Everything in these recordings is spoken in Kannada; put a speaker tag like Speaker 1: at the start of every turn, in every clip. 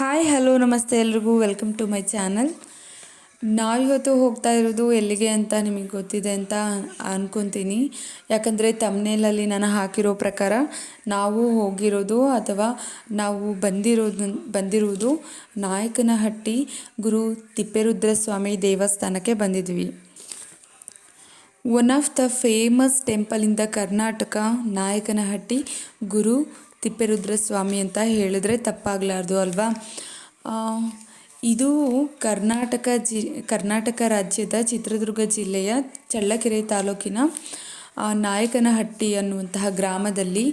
Speaker 1: ಹಾಯ್ ಹಲೋ ನಮಸ್ತೆ ಎಲ್ರಿಗೂ. ವೆಲ್ಕಮ್ ಟು ಮೈ ಚಾನಲ್ ನಾವಿವತ್ತು ಹೋಗ್ತಾ ಇರೋದು ಎಲ್ಲಿಗೆ ಅಂತ ನಿಮಗೆ ಗೊತ್ತಿದೆ ಅಂತ ಅಂದ್ಕೊತೀನಿ ಯಾಕಂದರೆ ತಮ್ನೇಲಲ್ಲಿ ನಾನು ಹಾಕಿರೋ ಪ್ರಕಾರ ನಾವು ಹೋಗಿರೋದು ಅಥವಾ ನಾವು ಬಂದಿರೋದು, ಬಂದಿರುವುದು ನಾಯಕನಹಟ್ಟಿ ಗುರು ತಿಪ್ಪೇರುದ್ರಸ್ವಾಮಿ ದೇವಸ್ಥಾನಕ್ಕೆ ಬಂದಿದ್ವಿ. One of the famous temple in the Karnataka Nayakanahatti Guru Tipperudra Swami ಅಂತ ಹೇಳಿದ್ರೆ ತಪ್ಪಾಗಲಾರ್ದು ಅಲ್ವಾ? ಇದು ಕರ್ನಾಟಕ ಜಿ, ಕರ್ನಾಟಕ ರಾಜ್ಯದ ಚಿತ್ರದುರ್ಗ ಜಿಲ್ಲೆಯ ಚಳ್ಳಕೆರೆ ತಾಲೂಕಿನ ನಾಯಕನಹಟ್ಟಿ ಅನ್ನುವಂತಹ ಗ್ರಾಮದಲ್ಲಿ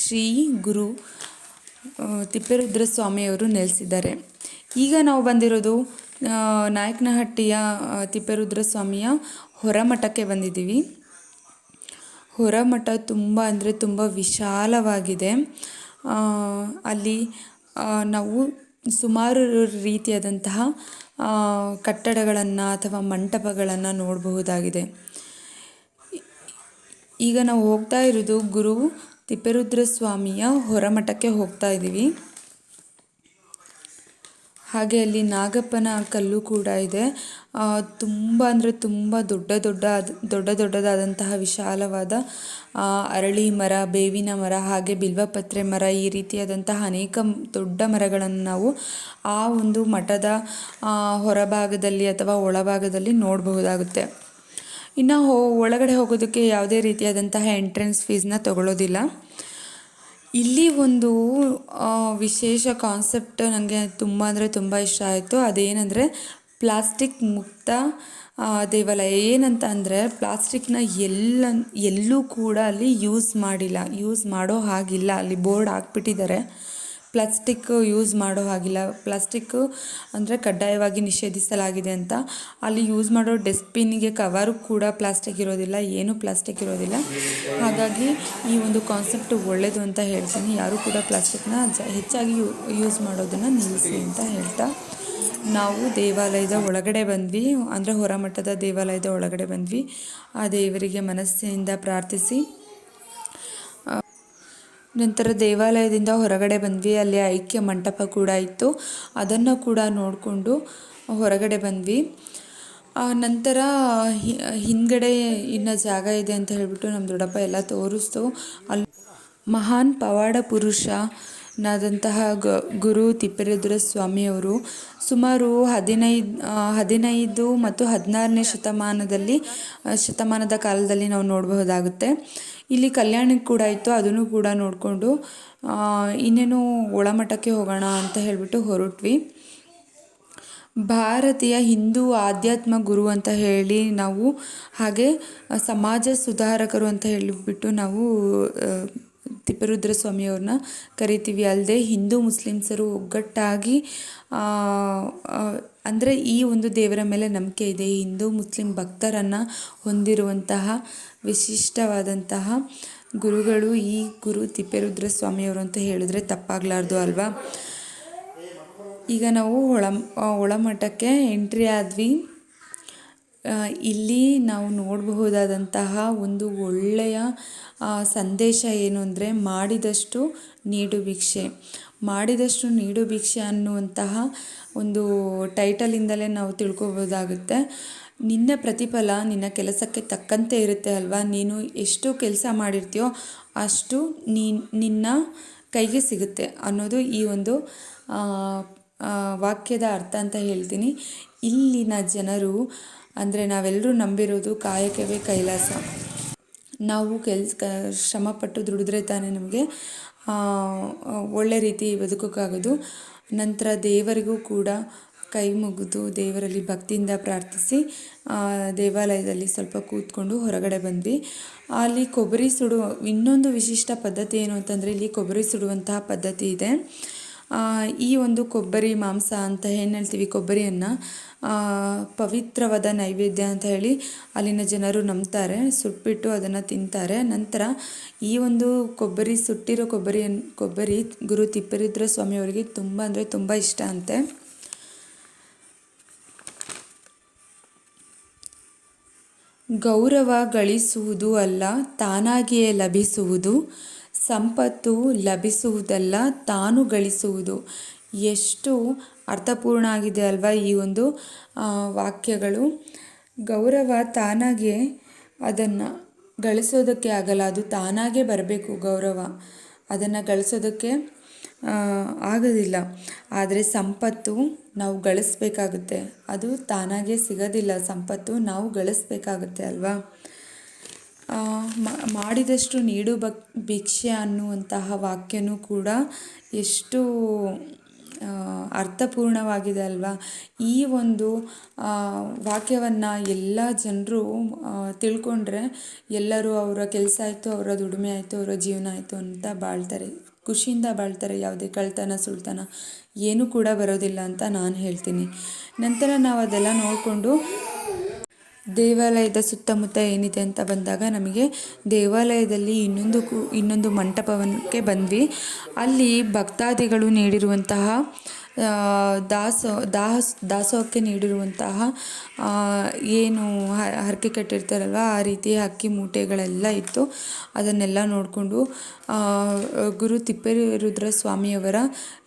Speaker 1: ಶ್ರೀ ಗುರು ತಿಪ್ಪೇರುದ್ರಸ್ವಾಮಿಯವರು ತಿಪ್ಪೇರುದ್ರ ಸ್ವಾಮಿಯವರು ನೆಲೆಸಿದ್ದಾರೆ. ಈಗ ನಾವು ಬಂದಿರೋದು ನಾಯಕನಹಟ್ಟಿಯ ತಿಪ್ಪೇರುದ್ರಸ್ವಾಮಿಯ ತಿಪ್ಪೇರುದ್ರ ಸ್ವಾಮಿಯ ಹೊರಮಠಕ್ಕೆ ಬಂದಿದ್ದೀವಿ. ಹೊರಮಠ ತುಂಬ ಅಂದರೆ ತುಂಬ ವಿಶಾಲವಾಗಿದೆ. ಅಲ್ಲಿ ನಾವು ಸುಮಾರು ರೀತಿಯಾದಂತಹ ಕಟ್ಟಡಗಳನ್ನು ಅಥವಾ ಮಂಟಪಗಳನ್ನು ನೋಡಬಹುದಾಗಿದೆ. ಈಗ ನಾವು ಹೋಗ್ತಾ ಇರೋದು ಗುರು ತಿಪ್ಪೇರುದ್ರ ಸ್ವಾಮಿಯ ಹೊರಮಠಕ್ಕೆ ಹೋಗ್ತಾ ಇದ್ದೀವಿ. ಹಾಗೆ ಅಲ್ಲಿ ನಾಗಪ್ಪನ ಕಲ್ಲು ಕೂಡ ಇದೆ. ತುಂಬ ಅಂದರೆ ತುಂಬ ದೊಡ್ಡ ದೊಡ್ಡ ದೊಡ್ಡ ದೊಡ್ಡದಾದಂತಹ ವಿಶಾಲವಾದ ಅರಳಿ ಮರ, ಬೇವಿನ ಮರ, ಹಾಗೆ ಬಿಲ್ವಪತ್ರೆ ಮರ, ಈ ರೀತಿಯಾದಂತಹ ಅನೇಕ ದೊಡ್ಡ ಮರಗಳನ್ನು ನಾವು ಆ ಒಂದು ಮಠದ ಹೊರಭಾಗದಲ್ಲಿ ಅಥವಾ ಒಳಭಾಗದಲ್ಲಿ ನೋಡಬಹುದಾಗುತ್ತೆ. ಇನ್ನು ಒಳಗಡೆ ಹೋಗೋದಕ್ಕೆ ಯಾವುದೇ ರೀತಿಯಾದಂತಹ ಎಂಟ್ರೆನ್ಸ್ ಫೀಸ್ನ ತಗೊಳ್ಳೋದಿಲ್ಲ ಇಲ್ಲಿ ಒಂದು ವಿಶೇಷ ಕಾನ್ಸೆಪ್ಟ್ ನನಗೆ ತುಂಬ ಅಂದರೆ ತುಂಬ ಇಷ್ಟ ಆಯಿತು. ಅದೇನೆಂದರೆ ಪ್ಲಾಸ್ಟಿಕ್ ಮುಕ್ತ ದೇವಾಲಯ. ಏನಂತ ಅಂದರೆ ಪ್ಲಾಸ್ಟಿಕ್ನ ಎಲ್ಲ, ಎಲ್ಲೂ ಕೂಡ ಅಲ್ಲಿ ಯೂಸ್ ಮಾಡಿಲ್ಲ. ಯೂಸ್ ಮಾಡೋ ಹಾಗಿಲ್ಲ. ಅಲ್ಲಿ ಬೋರ್ಡ್ ಹಾಕ್ಬಿಟ್ಟಿದ್ದಾರೆ. ಪ್ಲಾಸ್ಟಿಕ್ ಯೂಸ್ ಮಾಡೋ ಹಾಗಿಲ್ಲ. ಪ್ಲಾಸ್ಟಿಕ್ ಅಂದರೆ ಕಡ್ಡಾಯವಾಗಿ ನಿಷೇಧಿಸಲಾಗಿದೆ ಅಂತ. ಅಲ್ಲಿ ಯೂಸ್ ಮಾಡೋ ಡಸ್ಟ್ಬಿನ್ನಿಗೆ ಕವರು ಕೂಡ ಪ್ಲಾಸ್ಟಿಕ್ ಇರೋದಿಲ್ಲ, ಏನೂ ಪ್ಲಾಸ್ಟಿಕ್ ಇರೋದಿಲ್ಲ. ಹಾಗಾಗಿ ಈ ಒಂದು ಕಾನ್ಸೆಪ್ಟ್ ಒಳ್ಳೆಯದು ಅಂತ ಹೇಳ್ತೀನಿ. ಯಾರೂ ಕೂಡ ಪ್ಲಾಸ್ಟಿಕ್ನ ಹೆಚ್ಚಾಗಿ ಯೂಸ್ ಮಾಡೋದನ್ನು ನಿಲ್ಲಿಸಿ ಅಂತ ಹೇಳ್ತಾ. ನಾವು ದೇವಾಲಯದ ಒಳಗಡೆ ಬಂದ್ವಿ, ಅಂದರೆ ಹೊರಮಟ್ಟದ ದೇವಾಲಯದ ಒಳಗಡೆ ಬಂದ್ವಿ. ಆ ದೇವರಿಗೆ ಮನಸ್ಸಿನಿಂದ ಪ್ರಾರ್ಥಿಸಿ. ನಂತರ ದೇವಾಲಯದಿಂದ ಹೊರಗಡೆ ಬಂದ್ವಿ. ಅಲ್ಲಿ ಐಕ್ಯ ಮಂಟಪ ಕೂಡ ಇತ್ತು. ಅದನ್ನು ಕೂಡ ನೋಡಿಕೊಂಡು ಹೊರಗಡೆ ಬಂದ್ವಿ. ನಂತರ ಹಿಂದ್ಗಡೆ ಇನ್ನು ಜಾಗ ಇದೆ ಅಂತ ಹೇಳಿಬಿಟ್ಟು ನಮ್ಮ ದೊಡ್ಡಪ್ಪ ಎಲ್ಲ ತೋರಿಸ್ತು. ಅಲ್ಲಿ ಮಹಾನ್ ಪವಾಡ ಪುರುಷನಾದಂತಹ ಗ, ಗುರು ತಿಪ್ಪೇರುದ್ರ ಸ್ವಾಮಿಯವರು ಸುಮಾರು ಹದಿನೈದು ಹದಿನೈದು ಮತ್ತು ಹದಿನಾರನೇ ಶತಮಾನದಲ್ಲಿ ಶತಮಾನದ ಕಾಲದಲ್ಲಿ ನಾವು ನೋಡಬಹುದಾಗುತ್ತೆ. ಇಲ್ಲಿ ಕಲ್ಯಾಣಕ್ಕೆ ಕೂಡ ಇತ್ತು, ಅದನ್ನು ಕೂಡ ನೋಡಿಕೊಂಡು ಇನ್ನೇನು ಒಳಮಠಕ್ಕೆ ಹೋಗೋಣ ಅಂತ ಹೇಳಿಬಿಟ್ಟು ಹೊರಟ್ವಿ. ಭಾರತೀಯ ಹಿಂದೂ ಆಧ್ಯಾತ್ಮ ಗುರು ಅಂತ ಹೇಳಿ ನಾವು ಹಾಗೆ ಸಮಾಜ ಸುಧಾರಕರು ಅಂತ ಹೇಳಿಬಿಟ್ಟು ನಾವು ತಿಪ್ಪೇರುದ್ರ ಸ್ವಾಮಿಯವ್ರನ್ನ ಕರಿತೀವಿ. ಅಲ್ಲದೆ ಹಿಂದೂ ಮುಸ್ಲಿಮ್ಸರು ಒಗ್ಗಟ್ಟಾಗಿ ಅಂದರೆ ಈ ಒಂದು ದೇವರ ಮೇಲೆ ನಂಬಿಕೆ ಇದೆ. ಹಿಂದೂ ಮುಸ್ಲಿಂ ಭಕ್ತರನ್ನು ಹೊಂದಿರುವಂತಹ ವಿಶಿಷ್ಟವಾದಂತಹ ಗುರುಗಳು ಈ ಗುರು ತಿಪ್ಪೇರುದ್ರ ಸ್ವಾಮಿಯವರು ಅಂತ ಹೇಳಿದ್ರೆ ತಪ್ಪಾಗಲಾರ್ದು ಅಲ್ವಾ? ಈಗ ನಾವು ಒಳ ಒಳಮಠಕ್ಕೆ ಎಂಟ್ರಿ ಆದ್ವಿ. ಇಲ್ಲಿ ನಾವು ನೋಡಬಹುದಾದಂತಹ ಒಂದು ಒಳ್ಳೆಯ ಸಂದೇಶ ಏನು ಅಂದರೆ ಮಾಡಿದಷ್ಟು ನೀಡು ಭಿಕ್ಷೆ. ಮಾಡಿದಷ್ಟು ನೀಡು ಭಿಕ್ಷೆ ಅನ್ನುವಂತಹ ಒಂದು ಟೈಟಲಿಂದಲೇ ನಾವು ತಿಳ್ಕೊಬೋದಾಗುತ್ತೆ ನಿನ್ನ ಪ್ರತಿಫಲ ನಿನ್ನ ಕೆಲಸಕ್ಕೆ ತಕ್ಕಂತೆ ಇರುತ್ತೆ ಅಲ್ವಾ? ನೀನು ಎಷ್ಟು ಕೆಲಸ ಮಾಡಿರ್ತೀಯೋ ಅಷ್ಟು ನಿನ್ನ ಕೈಗೆ ಸಿಗುತ್ತೆ ಅನ್ನೋದು ಈ ಒಂದು ವಾಕ್ಯದ ಅರ್ಥ ಅಂತ ಹೇಳ್ತೀನಿ. ಇಲ್ಲಿನ ಜನರು ಅಂದರೆ ನಾವೆಲ್ಲರೂ ನಂಬಿರೋದು ಕಾಯಕವೇ ಕೈಲಾಸ. ನಾವು ಕೆಲ್ಸ ಶ್ರಮಪಟ್ಟು ದುಡಿದ್ರೆ ತಾನೇ ನಮಗೆ ಒಳ್ಳೆ ರೀತಿ ಬದುಕೋಕ್ಕಾಗೋದು. ನಂತರ ದೇವರಿಗೂ ಕೂಡ ಕೈ ಮುಗಿದು ದೇವರಲ್ಲಿ ಭಕ್ತಿಯಿಂದ ಪ್ರಾರ್ಥಿಸಿ ದೇವಾಲಯದಲ್ಲಿ ಸ್ವಲ್ಪ ಕೂತ್ಕೊಂಡು ಹೊರಗಡೆ ಬಂದ್ವಿ. ಅಲ್ಲಿ ಕೊಬ್ಬರಿ ಸುಡುವ ಇನ್ನೊಂದು ವಿಶಿಷ್ಟ ಪದ್ಧತಿ ಏನು ಅಂತಂದರೆ ಇಲ್ಲಿ ಕೊಬ್ಬರಿ ಸುಡುವಂತಹ ಪದ್ಧತಿ ಇದೆ. ಈ ಒಂದು ಕೊಬ್ಬರಿ ಮಾಂಸ ಅಂತ ಏನು ಹೇಳ್ತೀವಿ? ಕೊಬ್ಬರಿಯನ್ನು ಪವಿತ್ರವಾದ ನೈವೇದ್ಯ ಅಂತ ಹೇಳಿ ಅಲ್ಲಿನ ಜನರು ನಂಬ್ತಾರೆ. ಸುಟ್ಬಿಟ್ಟು ಅದನ್ನು ತಿಂತಾರೆ. ನಂತರ ಈ ಒಂದು ಕೊಬ್ಬರಿ, ಸುಟ್ಟಿರೋ ಕೊಬ್ಬರಿಯನ್ನು ಕೊಬ್ಬರಿ ಗುರು ತಿಪ್ಪೇರುದ್ರ ಸ್ವಾಮಿಯವರಿಗೆ ತುಂಬ ಅಂದರೆ ತುಂಬ ಇಷ್ಟ ಅಂತೆ. ಗೌರವ ಗಳಿಸುವುದು ಅಲ್ಲ, ತಾನಾಗಿಯೇ ಲಭಿಸುವುದು. ಸಂಪತ್ತು ಲಭಿಸುವುದಲ್ಲ, ತಾನು ಗಳಿಸುವುದು. ಎಷ್ಟು ಅರ್ಥಪೂರ್ಣ ಆಗಿದೆ ಅಲ್ವಾ ಈ ಒಂದು ವಾಕ್ಯಗಳು. ಗೌರವ ತಾನಾಗೆ ಅದನ್ನು ಗಳಿಸೋದಕ್ಕೆ ಆಗಲ್ಲ, ಅದು ತಾನಾಗೆ ಬರಬೇಕು ಗೌರವ. ಅದನ್ನು ಗಳಿಸೋದಕ್ಕೆ ಆಗೋದಿಲ್ಲ. ಆದರೆ ಸಂಪತ್ತು ನಾವು ಗಳಿಸ್ಬೇಕಾಗುತ್ತೆ. ಅದು ತಾನಾಗೆ ಸಿಗೋದಿಲ್ಲ. ಸಂಪತ್ತು ನಾವು ಗಳಿಸ್ಬೇಕಾಗುತ್ತೆ ಅಲ್ವಾ? ಮಾಡಿದಷ್ಟು ನೀಡು ಬಕ್ ಭಿಕ್ಷೆ ಅನ್ನುವಂತಹ ವಾಕ್ಯನೂ ಕೂಡ ಎಷ್ಟು ಅರ್ಥಪೂರ್ಣವಾಗಿದೆ ಅಲ್ವಾ? ಈ ಒಂದು ವಾಕ್ಯವನ್ನು ಎಲ್ಲ ಜನರು ತಿಳ್ಕೊಂಡ್ರೆ ಎಲ್ಲರೂ ಅವರ ಕೆಲಸ ಆಯಿತು ಅವರ ದುಡಿಮೆ ಆಯಿತು, ಅವರ ಜೀವನ ಆಯಿತು ಅಂತ ಬಾಳ್ತಾರೆ. ಖುಷಿಯಿಂದ ಬಾಳ್ತಾರೆ ಯಾವುದೇ ಕಳ್ತನ, ಸುಳ್ತನ ಏನೂ ಕೂಡ ಬರೋದಿಲ್ಲ ಅಂತ ನಾನು ಹೇಳ್ತೀನಿ. ನಂತರ ನಾವು ಅದೆಲ್ಲ ನೋಡಿಕೊಂಡು ದೇವಾಲಯದ ಸುತ್ತಮುತ್ತ ಏನಿದೆ ಅಂತ ಬಂದಾಗ ನಮಗೆ ದೇವಾಲಯದಲ್ಲಿ ಇನ್ನೊಂದು ಕು, ಇನ್ನೊಂದು ಮಂಟಪವಕ್ಕೆ ಬಂದ್ವಿ. ಅಲ್ಲಿ ಭಕ್ತಾದಿಗಳು ನೀಡಿರುವಂತಹ ದಾಸ ದಾಸ ದಾಸೋಹಕ್ಕೆ ನೀಡಿರುವಂತಹ ಏನು ಹರಕೆ ಕಟ್ಟಿರ್ತಾರಲ್ವ, ಆ ರೀತಿ ಅಕ್ಕಿ ಮೂಟೆಗಳೆಲ್ಲ ಇತ್ತು. ಅದನ್ನೆಲ್ಲ ನೋಡಿಕೊಂಡು ಗುರು ತಿಪ್ಪೇರುದ್ರ ಸ್ವಾಮಿಯವರ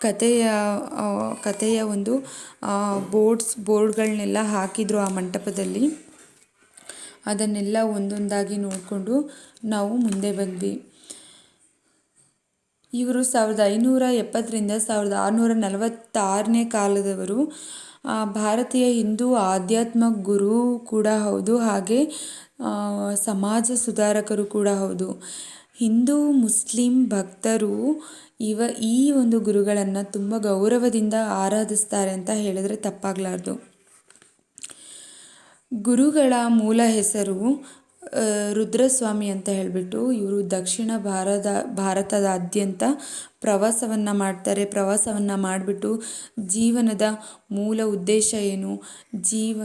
Speaker 1: ಕಥೆಯ ಕಥೆಯ ಒಂದು ಬೋರ್ಡ್ಸ್, ಬೋರ್ಡ್ಗಳನ್ನೆಲ್ಲ ಹಾಕಿದರು ಆ ಮಂಟಪದಲ್ಲಿ. ಅದನ್ನೆಲ್ಲ ಒಂದೊಂದಾಗಿ ನೋಡಿಕೊಂಡು ನಾವು ಮುಂದೆ ಬಂದ್ವಿ. ಇವರು ಸಾವಿರದ ಐನೂರ ಎಪ್ಪತ್ತರಿಂದ ಸಾವಿರದ ಆರುನೂರ ನಲವತ್ತಾರನೇ ಕಾಲದವರು. ಭಾರತೀಯ ಹಿಂದೂ ಆಧ್ಯಾತ್ಮ ಗುರು ಕೂಡ ಹೌದು, ಹಾಗೆ ಸಮಾಜ ಸುಧಾರಕರು ಕೂಡ ಹೌದು. ಹಿಂದೂ, ಮುಸ್ಲಿಂ ಭಕ್ತರು ಇವ, ಈ ಒಂದು ಗುರುಗಳನ್ನು ತುಂಬ ಗೌರವದಿಂದ ಆರಾಧಿಸ್ತಾರೆ ಅಂತ ಹೇಳಿದ್ರೆ ತಪ್ಪಾಗಲಾರ್ದು. ಗುರುಗಳ ಮೂಲ ಹೆಸರು ರುದ್ರಸ್ವಾಮಿ ಅಂತ ಹೇಳಿಬಿಟ್ಟು ಇವರು ದಕ್ಷಿಣ ಭಾರತ ಭಾರತದಾದ್ಯಂತ ಪ್ರವಾಸವನ್ನು ಮಾಡ್ತಾರೆ. ಪ್ರವಾಸವನ್ನು ಮಾಡಿಬಿಟ್ಟು ಜೀವನದ ಮೂಲ ಉದ್ದೇಶ ಏನು? ಜೀವ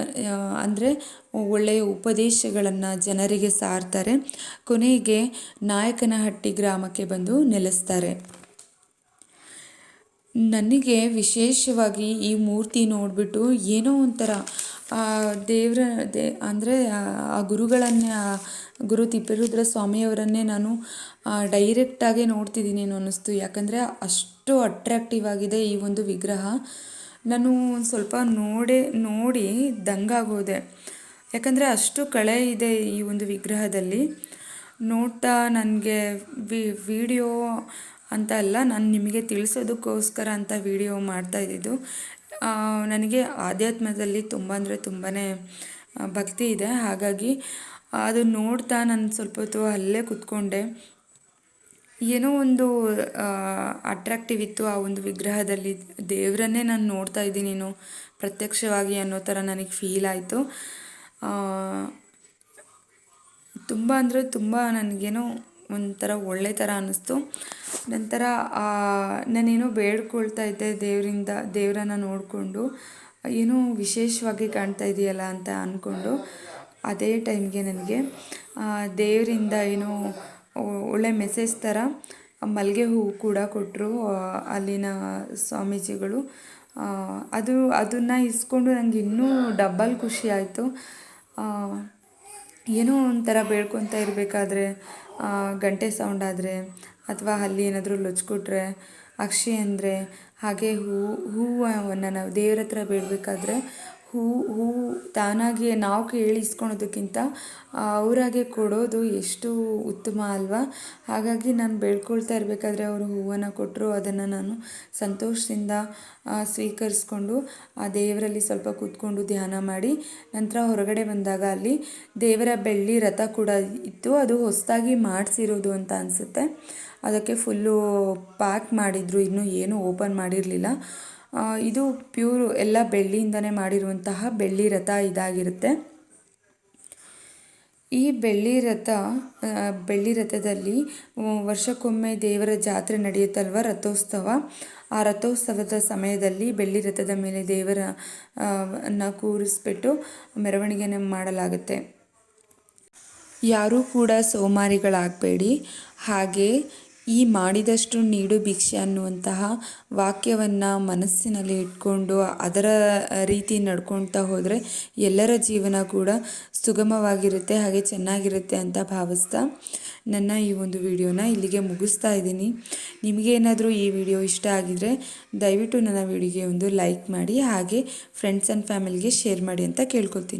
Speaker 1: ಅಂದರೆ ಒಳ್ಳೆಯ ಉಪದೇಶಗಳನ್ನು ಜನರಿಗೆ ಸಾರ್ತಾರೆ. ಕೊನೆಗೆ ನಾಯಕನಹಟ್ಟಿ ಗ್ರಾಮಕ್ಕೆ ಬಂದು ನೆಲೆಸ್ತಾರೆ. ನನಗೆ ವಿಶೇಷವಾಗಿ ಈ ಮೂರ್ತಿ ನೋಡಿಬಿಟ್ಟು ಏನೋ ಒಂಥರ ದೇವರ ದೇ, ಅಂದರೆ, ಆ ಗುರುಗಳನ್ನೇ ಗುರು ತಿಪ್ಪೇರುದ್ರ ಸ್ವಾಮಿಯವರನ್ನೇ ನಾನು ಡೈರೆಕ್ಟಾಗೇ ನೋಡ್ತಿದ್ದೀನಿ ಅನ್ನಿಸ್ತು. ಯಾಕಂದರೆ ಅಷ್ಟು ಅಟ್ರಾಕ್ಟಿವ್ ಆಗಿದೆ ಈ ಒಂದು ವಿಗ್ರಹ. ನಾನು ಒಂದು ಸ್ವಲ್ಪ ನೋಡಿ ನೋಡಿ ದಂಗಾಗೋದೆ. ಯಾಕಂದರೆ ಅಷ್ಟು ಕಳೆ ಇದೆ ಈ ಒಂದು ವಿಗ್ರಹದಲ್ಲಿ. ನೋಡ್ತಾ ನನಗೆ ವಿಡಿಯೋ ಅಂತ ಅಲ್ಲ, ನಾನು ನಿಮಗೆ ತಿಳಿಸೋದಕ್ಕೋಸ್ಕರ ಅಂತ ವಿಡಿಯೋ ಮಾಡ್ತಾ ಇದ್ದಿದ್ದು. ನನಗೆ ಆಧ್ಯಾತ್ಮದಲ್ಲಿ ತುಂಬ ಅಂದರೆ ತುಂಬಾ ಭಕ್ತಿ ಇದೆ. ಹಾಗಾಗಿ ಅದು ನೋಡ್ತಾ ನಾನು ಸ್ವಲ್ಪ ಹೊತ್ತು ಅಲ್ಲೇ ಕೂತ್ಕೊಂಡೆ. ಏನೋ ಒಂದು ಅಟ್ರಾಕ್ಟಿವ್ ಇತ್ತು ಆ ಒಂದು ವಿಗ್ರಹದಲ್ಲಿ. ದೇವರನ್ನೇ ನಾನು ನೋಡ್ತಾ ಇದ್ದೀನೇನೋ ಪ್ರತ್ಯಕ್ಷವಾಗಿ ಅನ್ನೋ ಥರ ನನಗೆ ಫೀಲ್ ಆಯಿತು. ತುಂಬ ಅಂದರೆ ತುಂಬ ನನಗೇನೋ ಒಂಥರ ಒಳ್ಳೆ ಥರ ಅನ್ನಿಸ್ತು. ನಂತರ ನಾನೇನೋ ಬೇಡ್ಕೊಳ್ತಾ ಇದ್ದೆ ದೇವರಿಂದ, ದೇವರನ್ನ ನೋಡಿಕೊಂಡು, ಏನೋ ವಿಶೇಷವಾಗಿ ಕಾಣ್ತಾ ಇದೆಯಲ್ಲ ಅಂತ ಅಂದ್ಕೊಂಡು ಅದೇ ಟೈಮ್ಗೆ ನನಗೆ ದೇವರಿಂದ ಏನೋ ಒಳ್ಳೆ ಮೆಸೇಜ್ ಥರ ಮಲ್ಲಿಗೆ ಹೂವು ಕೂಡ ಕೊಟ್ಟರು ಅಲ್ಲಿನ ಸ್ವಾಮೀಜಿಗಳು. ಅದು, ಅದನ್ನು ಇಸ್ಕೊಂಡು ನನಗೆ ಇನ್ನೂ ಡಬ್ಬಲ್ ಖುಷಿ ಆಯಿತು. ಏನೋ ಒಂಥರ ಬೇಡ್ಕೊತಾ ಇರಬೇಕಾದ್ರೆ ಗಂಟೆ ಸೌಂಡ್ ಆದರೆ ಅಥವಾ ಅಲ್ಲಿ ಏನಾದರೂ ಲೊಚ್ಕೊಟ್ರೆ, ಅಕ್ಷಿ ಅಂದರೆ ಹಾಗೆ ಹೂವು ಹೂವನ್ನು ನಾವು ದೇವ್ರ ಹತ್ರ ಬೇಡಬೇಕಾದ್ರೆ ಹೂ ಹೂವು ತಾನಾಗಿಯೇ ನಾವು ಕೇಳಿ ಇಸ್ಕೊಳೋದಕ್ಕಿಂತ ಅವರಾಗೆ ಕೊಡೋದು ಎಷ್ಟು ಉತ್ತಮ ಅಲ್ವಾ? ಹಾಗಾಗಿ ನಾನು ಬೇಡ್ಕೊಳ್ತಾ ಇರಬೇಕಾದ್ರೆ ಅವರು ಹೂವನ್ನು ಕೊಟ್ಟರು ಅದನ್ನು ನಾನು ಸಂತೋಷದಿಂದ ಸ್ವೀಕರಿಸ್ಕೊಂಡು, ಆ ದೇವರಲ್ಲಿ ಸ್ವಲ್ಪ ಕೂತ್ಕೊಂಡು ಧ್ಯಾನ ಮಾಡಿ, ನಂತರ ಹೊರಗಡೆ ಬಂದಾಗ ಅಲ್ಲಿ ದೇವರ ಬೆಳ್ಳಿ ರಥ ಕೂಡ ಇತ್ತು. ಅದು ಹೊಸದಾಗಿ ಮಾಡಿಸಿರೋದು ಅಂತ ಅನಿಸುತ್ತೆ. ಅದಕ್ಕೆ ಫುಲ್ಲು ಪ್ಯಾಕ್ ಮಾಡಿದರು. ಇನ್ನೂ ಏನೂ ಓಪನ್ ಮಾಡಿರಲಿಲ್ಲ. ಇದು ಪ್ಯೂರ್ ಎಲ್ಲ ಬೆಳ್ಳಿಯಿಂದನೇ ಮಾಡಿರುವಂತಹ ಬೆಳ್ಳಿ ರಥ ಇದಾಗಿರುತ್ತೆ. ಈ ಬೆಳ್ಳಿ ರಥ ಬೆಳ್ಳಿ ರಥದಲ್ಲಿ ವರ್ಷಕ್ಕೊಮ್ಮೆ ದೇವರ ಜಾತ್ರೆ ನಡೆಯುತ್ತಲ್ವ ರಥೋತ್ಸವ? ಆ ರಥೋತ್ಸವದ ಸಮಯದಲ್ಲಿ ಬೆಳ್ಳಿ ರಥದ ಮೇಲೆ ದೇವರ ಅನ್ನ ಕೂರಿಸ್ಬಿಟ್ಟು ಮೆರವಣಿಗೆಯನ್ನು ಮಾಡಲಾಗುತ್ತೆ. ಯಾರೂ ಕೂಡ ಸೋಮಾರಿಗಳಾಗಬೇಡಿ. ಹಾಗೆ ಈ ಮಾಡಿದಷ್ಟು ನೀಡು ಭಿಕ್ಷೆ ಅನ್ನುವಂತಹ ವಾಕ್ಯವನ್ನು ಮನಸ್ಸಿನಲ್ಲಿ ಇಟ್ಕೊಂಡು ಅದರ ರೀತಿ ನಡ್ಕೊಳ್ತಾ ಹೋದರೆ ಎಲ್ಲರ ಜೀವನ ಕೂಡ ಸುಗಮವಾಗಿರುತ್ತೆ, ಹಾಗೆ ಚೆನ್ನಾಗಿರುತ್ತೆ ಅಂತ ಭಾವಿಸ್ತಾ ನನ್ನ ಈ ಒಂದು ವಿಡಿಯೋನ ಇಲ್ಲಿಗೆ ಮುಗಿಸ್ತಾ ಇದ್ದೀನಿ. ನಿಮಗೇನಾದರೂ ಈ ವಿಡಿಯೋ ಇಷ್ಟ ಆಗಿದರೆ ದಯವಿಟ್ಟು ನನ್ನ ವಿಡಿಯೋಗೆ ಒಂದು ಲೈಕ್ ಮಾಡಿ, ಹಾಗೆ ಫ್ರೆಂಡ್ಸ್ ಆ್ಯಂಡ್ ಫ್ಯಾಮಿಲಿಗೆ ಶೇರ್ ಮಾಡಿ ಅಂತ ಕೇಳ್ಕೊತೀನಿ